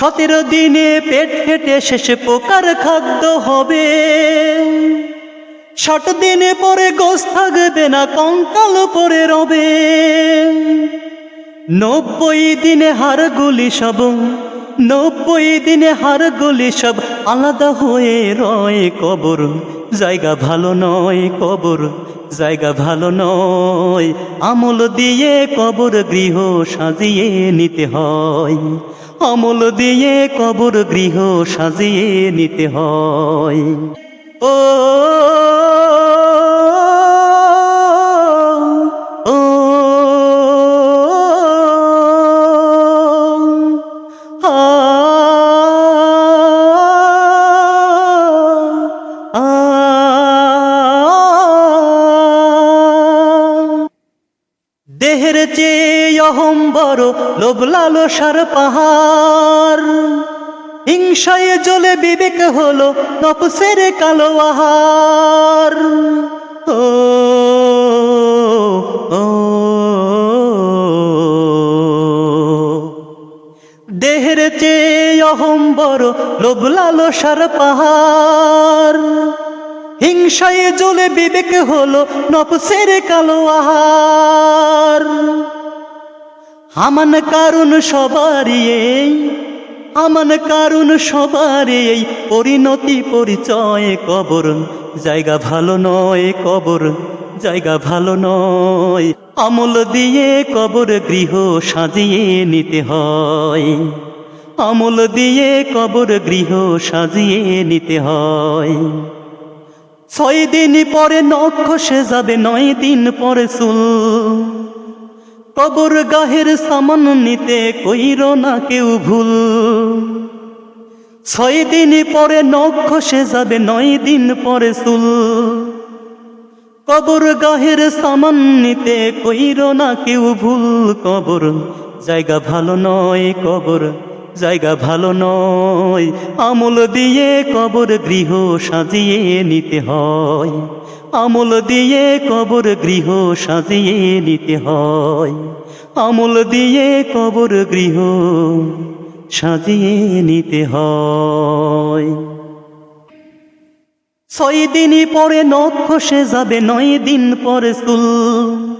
সতেরো দিনে পেট ফেটে শেষে পোকার খাদ্য হবে। ষাট দিনে পরে গোস থাকবে না, কঙ্কাল পরে রবে। নব্বই দিনে হারগুলি সব, নব্বই দিনে হারগুলি সব আলাদা হয়ে রয় কবর। জায়গা ভালো নয় কবর, জায়গা ভালো নয়। আমল দিয়ে কবর গৃহ সাজিয়ে নিতে হয়। আমল দিয়ে কবর গৃহ সাজিয়ে নিতে হয়। ও দেহের চেয়ে অহম বড় লোভ লালসার পাহাড়। হিংসায় জ্বলে বিবেক হলো নপসের কালো আহার। ও দেহের চেয়ে অহম বড় লোভ লালসার পাহাড়। হিংসায় জ্বলে বিবেক হলো নপসের কালো আহার। হামান কারণ সবারই এই আমান কারণ সবারই এই। পরিণতি পরিচয় কবর, জায়গা ভালো নয় কবর, জায়গা ভালো নয়। আমল দিয়ে কবর গৃহ সাজিয়ে নিতে হয়। আমল দিয়ে কবর গৃহ সাজিয়ে নিতে হয়। ছয় দিন পরে নক্ষ খসে যাবে নয় দিন পরে চুল। কবর গাহের সামান নিতে কইর না কেউ ভুল। ছয় দিন পরে নখ যাবে, নয় দিন পরে চুল। কবর গাহের সামান নিতে কইর না কেউ ভুল। কবর জায়গা ভালো নয়, কবর জায়গা ভালো নয়। আমল দিয়ে কবর গৃহ সাজিয়ে নিতে হয়। আমল দিয়ে কবর গৃহ সাজিয়ে নিতে হয়। আমল দিয়ে কবর গৃহ সাজিয়ে নিতে হয়। ছয় দিনই পরে নখ খসে যাবে, নয় দিন পরে চুল।